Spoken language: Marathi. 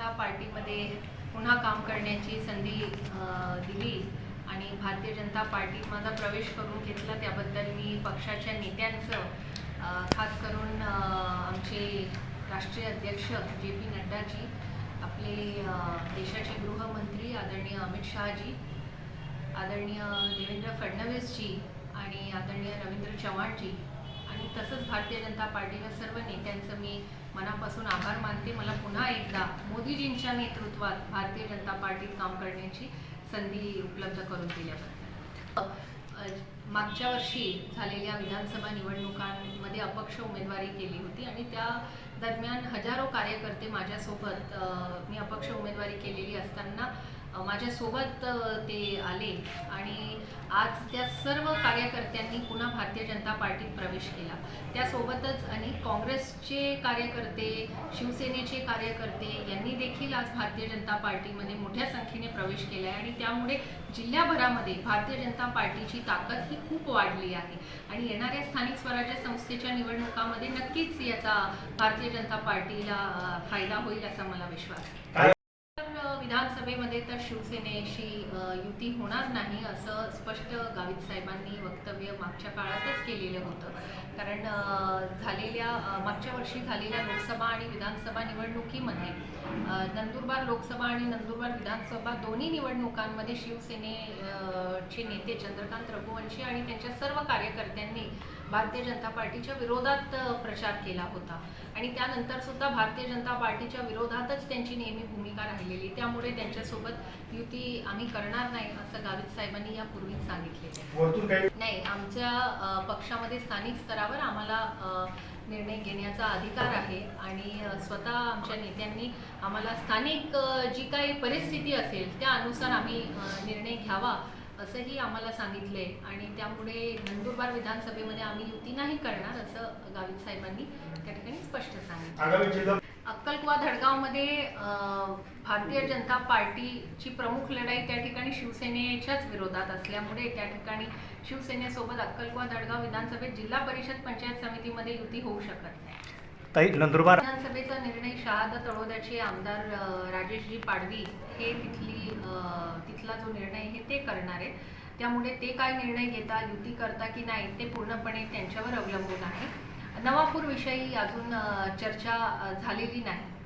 जनता पार्टीमध्ये पुन्हा काम करण्याची संधी दिली आणि भारतीय जनता पार्टीत माझा प्रवेश करून घेतला. त्याबद्दल मी पक्षाच्या नेत्यांचं खास करून आमचे राष्ट्रीय अध्यक्ष जे पी नड्डाजी आपले देशाचे गृहमंत्री आदरणीय अमित शहाजी आदरणीय देवेंद्र फडणवीसजी आणि आदरणीय रवींद्र चव्हाणजी आणि तसंच भारतीय जनता पार्टीच्या सर्व नेत्यांचं मी मनापासून आभार मानते. मला पुन्हा एकदा मोदीजींच्या नेतृत्वात भारतीय जनता पार्टीत काम करण्याची संधी उपलब्ध करून दिल्याबद्दल. मागच्या वर्षी झालेल्या विधानसभा निवडणुकांमध्ये अपक्ष उमेदवारी केली होती आणि त्या दरम्यान हजारो कार्यकर्ते माझ्यासोबत मी अपक्ष उमेदवारी केलेली असताना माझ्यासोबत ते आले आणि आज त्या सर्व कार्यकर्त्यांनी पुन्हा भारतीय जनता पार्टीत प्रवेश केला. त्यासोबतच अनेक काँग्रेसचे कार्यकर्ते शिवसेनेचे कार्यकर्ते यांनी देखील आज भारतीय जनता पार्टीमध्ये मोठ्या संख्येने प्रवेश केला आहे आणि त्यामुळे जिल्ह्याभरामध्ये भारतीय जनता पार्टीची ताकद ही खूप वाढली आहे. आणि येणाऱ्या स्थानिक स्वराज्य संस्थेच्या निवडणुकामध्ये नक्कीच याचा भारतीय जनता पार्टीला फायदा होईल असा मला विश्वास आहे. विधानसभेमध्ये तर शिवसेनेशी युती होणार नाही असं स्पष्ट गावित साहेबांनी वक्तव्य मागच्या काळातच केलेलं होतं. कारण झालेल्या मागच्या वर्षी झालेल्या लोकसभा आणि विधानसभा निवडणुकीमध्ये नंदुरबार लोकसभा आणि नंदुरबार विधानसभा दोन्ही निवडणुकांमध्ये शिवसेने चे नेते चंद्रकांत रघुवंशी आणि त्यांच्या सर्व कार्यकर्त्यांनी भारतीय जनता पार्टीच्या विरोधात प्रचार केला होता. आणि त्यानंतर सुद्धा भारतीय जनता पार्टीच्या विरोधातच त्यांची नेहमी भूमिका राहिलेली. त्यामुळे त्यांच्यासोबत युती आम्ही करणार नाही असं गावित साहेबांनी यापूर्वीच काही नाही आमच्या पक्षामध्ये स्थानिक स्तरावर आम्हाला निर्णय घेण्याचा अधिकार आहे आणि स्वतः आमच्या नेत्यांनी आम्हाला स्थानिक जी काही परिस्थिती असेल त्या अनुसार आम्ही निर्णय घ्यावा असंही आम्हाला सांगितले आणि त्यामुळे नंदुरबार विधानसभेमध्ये आम्ही युती नाही करणार असं गावित साहेबांनी त्या ठिकाणी स्पष्ट सांगितलं. अक्कलकुवा धडगावमध्ये भारतीय जनता पार्टीची प्रमुख लढाई त्या ठिकाणी शिवसेनेच्याच विरोधात असल्यामुळे त्या ठिकाणी शिवसेनेसोबत अक्कलकुवा धडगाव विधानसभेत जिल्हा परिषद पंचायत समितीमध्ये युती होऊ शकत नाही. ताई नंदुरबार विधानसभेचा निर्णय शहादा तळोद्याचे आमदार राजेशजी पाडवी हे तिथली तिथला जो निर्णय आहे ते करणार आहे त्यामुळे ते काय निर्णय घेता युती करता की नाही ते पूर्णपणे त्यांच्यावर अवलंबून आहे. नवापूर विषयी अजून चर्चा झालेली नाही.